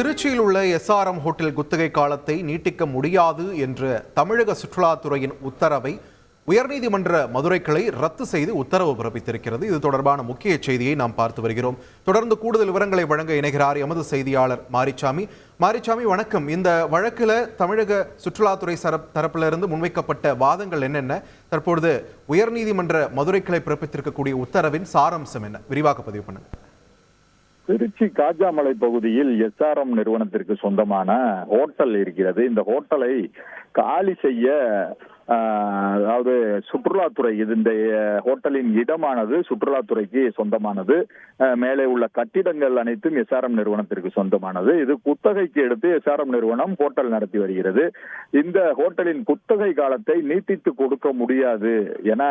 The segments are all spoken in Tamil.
திருச்சியில் உள்ள எஸ்ஆர்எம் ஹோட்டல் குத்தகை காலத்தை நீட்டிக்க முடியாது என்ற தமிழக சுற்றுலாத்துறையின் உத்தரவை உயர்நீதிமன்ற மதுரை கிளை ரத்து செய்து உத்தரவு பிறப்பித்திருக்கிறது. இது தொடர்பான முக்கிய செய்தியை நாம் பார்த்து வருகிறோம். தொடர்ந்து கூடுதல் விவரங்களை வழங்க இணைகிறார் எமது செய்தியாளர் மாரிச்சாமி. மாரிச்சாமி வணக்கம். இந்த வழக்கில் தமிழக சுற்றுலாத்துறை தரப்பிலிருந்து முன்வைக்கப்பட்ட வாதங்கள் என்னென்ன? தற்பொழுது உயர்நீதிமன்ற மதுரை கிளை பிறப்பித்திருக்கக்கூடிய உத்தரவின் சாராம்சம் என்ன? விரிவாக பதிவு பண்ணுங்கள் திருச்சி காஜாமலை பகுதியில் எஸ்ஆர்எம் நிறுவனத்திற்கு சொந்தமான ஹோட்டல் இருக்கிறது. இந்த ஹோட்டலை காலி செய்ய அதாவது சுற்றுலாத்துறை இது இந்த ஹோட்டலின் இடமானது சுற்றுலாத்துறைக்கு சொந்தமானது. மேலே உள்ள கட்டிடங்கள் அனைத்தும் எஸ்ஆர்எம் நிறுவனத்திற்கு சொந்தமானது. இது குத்தகைக்கு எடுத்து எஸ்ஆர்எம் நிறுவனம் ஹோட்டல் நடத்தி வருகிறது. இந்த ஹோட்டலின் குத்தகை காலத்தை நீட்டித்து கொடுக்க முடியாது என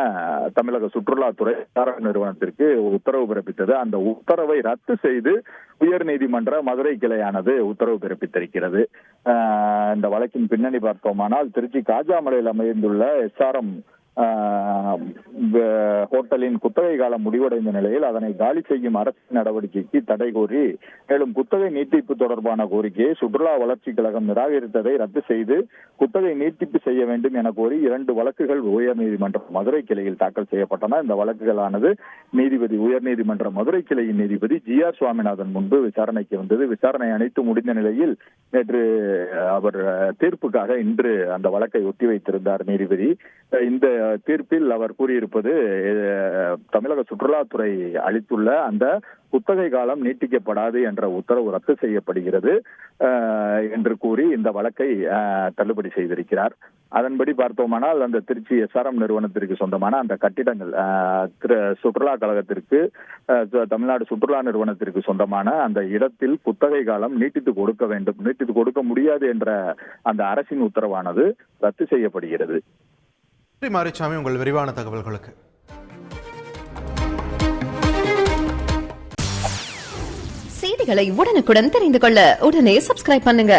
தமிழக சுற்றுலாத்துறை எஸ்ஆர்எம் நிறுவனத்திற்கு உத்தரவு பிறப்பித்தது. அந்த உத்தரவை ரத்து செய்து உயர்நீதிமன்ற மதுரை கிளையானது உத்தரவு பிறப்பித்திருக்கிறது. இந்த வழக்கின் பின்னணி பார்த்தோமானால் திருச்சி காஜாமலையில் அமைந்துள்ள எஸ்ஆர்எம் ஹோட்டலின் குத்தகை காலம் முடிவடைந்த நிலையில் அதனை காலி செய்யும் அரசு நடவடிக்கைக்கு தடை கோரி மேலும் குத்தகை நீட்டிப்பு தொடர்பான கோரிக்கையை சுற்றுலா வளர்ச்சி கழகம் நிராகரித்ததை ரத்து செய்து குத்தகை நீட்டிப்பு செய்ய வேண்டும் என கோரி இரண்டு வழக்குகள் உயர்நீதிமன்ற மதுரை கிளையில் தாக்கல் செய்யப்பட்டன. இந்த வழக்குகளானது நீதிபதி உயர்நீதிமன்ற மதுரை கிளையின் நீதிபதி ஜி ஆர் சுவாமிநாதன் முன்பு விசாரணைக்கு வந்தது. விசாரணை அனைத்து முடிந்த நிலையில் நேற்று அவர் தீர்ப்புக்காக இன்று அந்த வழக்கை ஒத்திவைத்திருந்தார் நீதிபதி. இந்த தீர்ப்பில் அவர் கூறியிருப்பது தமிழக சுற்றுலாத்துறை அளித்துள்ள அந்த குத்தகை காலம் நீட்டிக்கப்படாது என்ற உத்தரவு ரத்து செய்யப்படுகிறது என்று கூறி இந்த வழக்கை தள்ளுபடி செய்திருக்கிறார். அதன்படி பார்த்தோமானால் அந்த திருச்சி எஸ்ஆர்எம் நிறுவனத்திற்கு சொந்தமான அந்த கட்டிடங்கள் திரு- சுற்றுலா கழகத்திற்கு அஹ், சு- தமிழ்நாடு சுற்றுலா நிறுவனத்திற்கு சொந்தமான அந்த இடத்தில் குத்தகை காலம் நீட்டித்து கொடுக்க வேண்டும் நீட்டித்து கொடுக்க முடியாது என்ற அந்த அரசின் உத்தரவானது ரத்து செய்யப்படுகிறது. நன்றி மாரிச்சாமி உங்கள் விரிவான தகவல்களுக்கு. செய்திகளை உடனுக்குடன் தெரிந்து கொள்ள உடனே சப்ஸ்கிரைப் பண்ணுங்க.